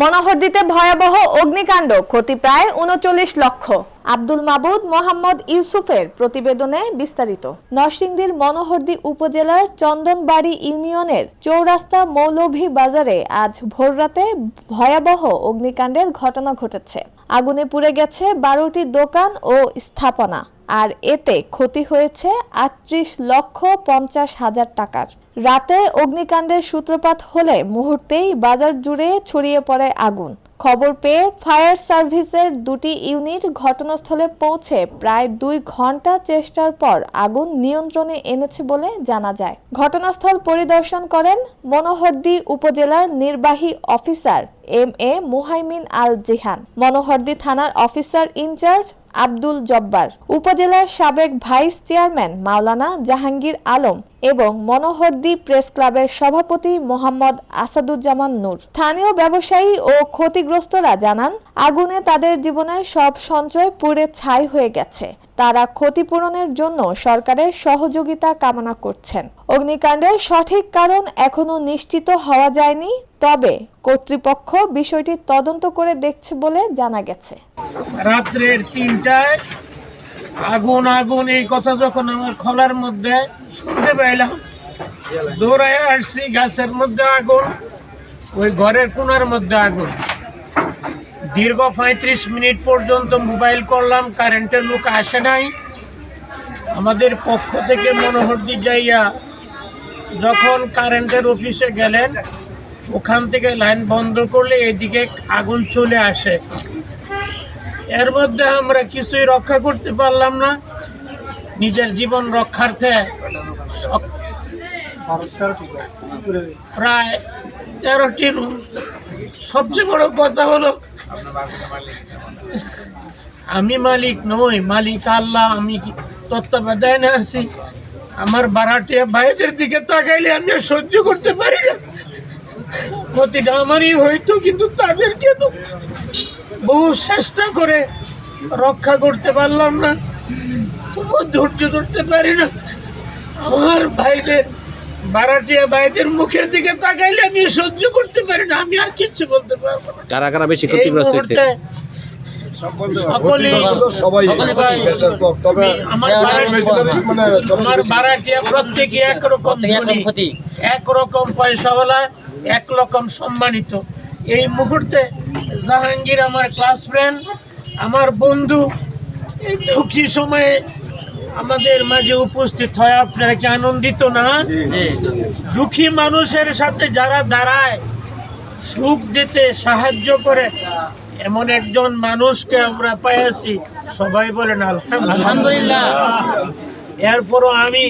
মনোহরদিতে ভয়াবহ অগ্নিকাণ্ড ক্ষতি প্রায় উনচল্লিশ লক্ষ। আব্দুল মাবুদ মোহাম্মদ ইউসুফের প্রতিবেদনে বিস্তারিত। নরসিংদীর মনোহরদি উপজেলার চন্দনবাড়ি ইউনিয়নের চৌরাস্তা মৌলভী বাজারে আজ ভোররাতে ভয়াবহ অগ্নিকাণ্ডের ঘটনা ঘটেছে। আগুনে পুড়ে গেছে বারোটি দোকান ও স্থাপনা, আর এতে ক্ষতি হয়েছে আটত্রিশ লক্ষ পঞ্চাশ হাজার টাকার। রাতে অগ্নিকাণ্ডের সূত্রপাত হলে মুহূর্তেই বাজার জুড়ে ছড়িয়ে পড়ে আগুন। খবর পেয়ে ফায়ার সার্ভিসের দুটি ইউনিট ঘটনাস্থলে পৌঁছে প্রায় দুই ঘণ্টা চেষ্টার পর আগুন নিয়ন্ত্রণে এনেছে বলে জানা যায়। ঘটনাস্থল পরিদর্শন করেন মনোহরদি উপজেলার নির্বাহী officer M A Muhaimin Al Jihan Manohardi থানার officer in charge Abdul Jabbar, উপজেলার সাবেক ভাইস চেয়ারম্যান মাওলানা জাহাঙ্গীর আলম এবং মনোহরদি প্রেস ক্লাবের সভাপতি মোহাম্মদ আসাদুজ্জামান নূর। স্থানীয় ব্যবসায়ী ও ক্ষতিগ্রস্তরা জানান আগুনে তাদের জীবনের সব সঞ্চয় পুড়ে ছাই হয়ে গেছে। তারা ক্ষতিপূরণের জন্য সরকারের সহযোগিতা কামনা করছেন। অগ্নিকাণ্ডের সঠিক কারণ এখনও নিশ্চিত হওয়া যায়নি, তবে কর্তৃপক্ষ বিষয়টি তদন্ত করে দেখছে বলে জানা গেছে। রাত্রের তিনটায় আগুন আগুন, এই কথা যখন আমার খোলার মধ্যে শুনতে পাইলাম, দৌড়ায় আসছি, গাছের মধ্যে আগুন, ওই ঘরের কোনার মধ্যে আগুন। দীর্ঘ পঁয়ত্রিশ মিনিট পর্যন্ত মোবাইল করলাম, কারেন্টের লোক আসে নাই। আমাদের পক্ষ থেকে মনোহরদি যাইয়া যখন কারেন্টের অফিসে গেলেন, ওখান থেকে লাইন বন্ধ করলে এদিকে আগুন চলে আসে। এর মধ্যে আমরা কিছুই রক্ষা করতে পারলাম না। নিজের জীবন রক্ষার্থে প্রায় তেরোটি রুম। সবচেয়ে বড় কথা হলো আমি মালিক নই, মালিক আল্লাহ, আমি তত্ত্বাবধানে আছি? আমার বারাটিয়া ভাইদের দিকে তাকাইলে আমি সহ্য করতে পারি না। ক্ষতিটা আমারই হইতো, কিন্তু তাদেরকে তো বহু চেষ্টা করে রক্ষা করতে পারলাম না। তবুও ধৈর্য ধরতে পারি না। আমার ভাইদের বারাটিয়া ভাইদের মুখের দিকে তাকাইলে আমি সহ্য করতে পারি না আমি আর কিচ্ছু বলতে পারব না। কারা কারা বেশি ক্ষতিগ্রস্ত হয়েছে? আমার মানে প্রত্যেকে একরকম একরকম পয়সাওয়ালা এক রকম সম্মানিত। এই মুহূর্তে জাহাঙ্গীর আমার ক্লাস ফ্রেন্ড আমার বন্ধু এই দুঃখী সময়ে আমাদের মাঝে উপস্থিত হয় আপনারা কি আনন্দিত না? দুঃখী মানুষের সাথে যারা দাঁড়ায় সুখ দিতে সাহায্য করে এমন একজন মানুষকে আমরা পাইয়াছি। সবাই বলেন আলহামদুলিল্লাহ। এরপরও আমি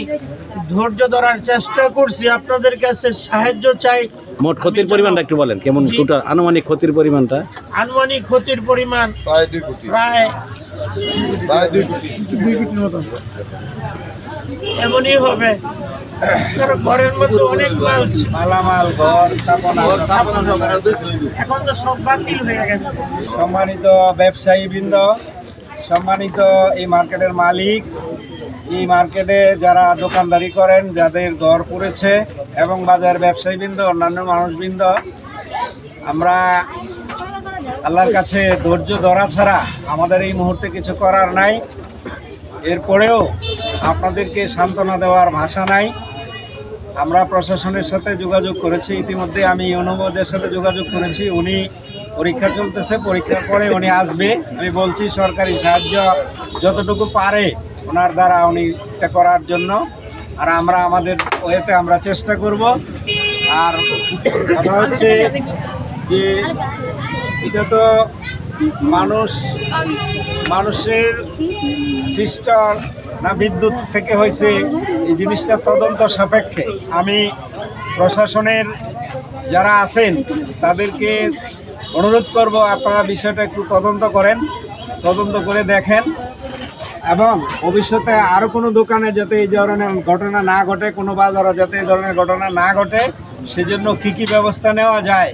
ধৈর্য ধরার চেষ্টা করছি। আপনাদের কাছে সাহায্য চাই। মোট ক্ষতির পরিমাণটা একটু বলেন কেমন টোটাল আনুমানিক ক্ষতির পরিমাণটা? আনুমানিক ক্ষতির পরিমাণ প্রায় দুই কোটি। প্রায় প্রায় দুই কোটি। এমনই হবে। কারণ ঘরের মধ্যে অনেক মাল মালামাল ঘর স্থাপনা। এখন তো সব বাতিল হয়ে গেছে। সম্মানিত ব্যবসায়ী বৃন্দ সম্মানিত এই মার্কেটের মালিক, এই মার্কেটে যারা দোকানদারি করেন, যাদের ঘর পড়েছে এবং বাজার ব্যবসায়ীবৃন্দ, অন্যান্য মানুষবৃন্দ, আমরা আল্লাহর কাছে ধৈর্য ধরা ছাড়া আমাদের এই মুহূর্তে কিছু করার নাই। এরপরেও আপনাদেরকে সান্ত্বনা দেওয়ার ভাষা নাই। আমরা প্রশাসনের সাথে যোগাযোগ করেছি, ইতিমধ্যে আমি অনুবাদের সাথে যোগাযোগ করেছি। উনি পরীক্ষা চলতেছে, পরীক্ষার পরে উনি আসবে। আমি বলছি, সরকারি সাহায্য যতটুকু পারে ওনার দ্বারা উনি এটা করার জন্য। আর আমরা আমাদের ওয়েতে আমরা চেষ্টা করব। আর কথা হচ্ছে যে এটা তো মানুষ, মানুষের সৃষ্ট না বিদ্যুৎ থেকে হয়েছে, এই জিনিসটা তদন্ত সাপেক্ষে। আমি প্রশাসনের যারা আছেন, তাদেরকে অনুরোধ করব আপনারা বিষয়টা একটু তদন্ত করেন, তদন্ত করে দেখেন। এবং ভবিষ্যতে আরও কোনো দোকানে যাতে এই ধরনের ঘটনা না ঘটে, কোনো বাজারে যাতে এই ধরনের ঘটনা না ঘটে, সেজন্য কী কী ব্যবস্থা নেওয়া যায়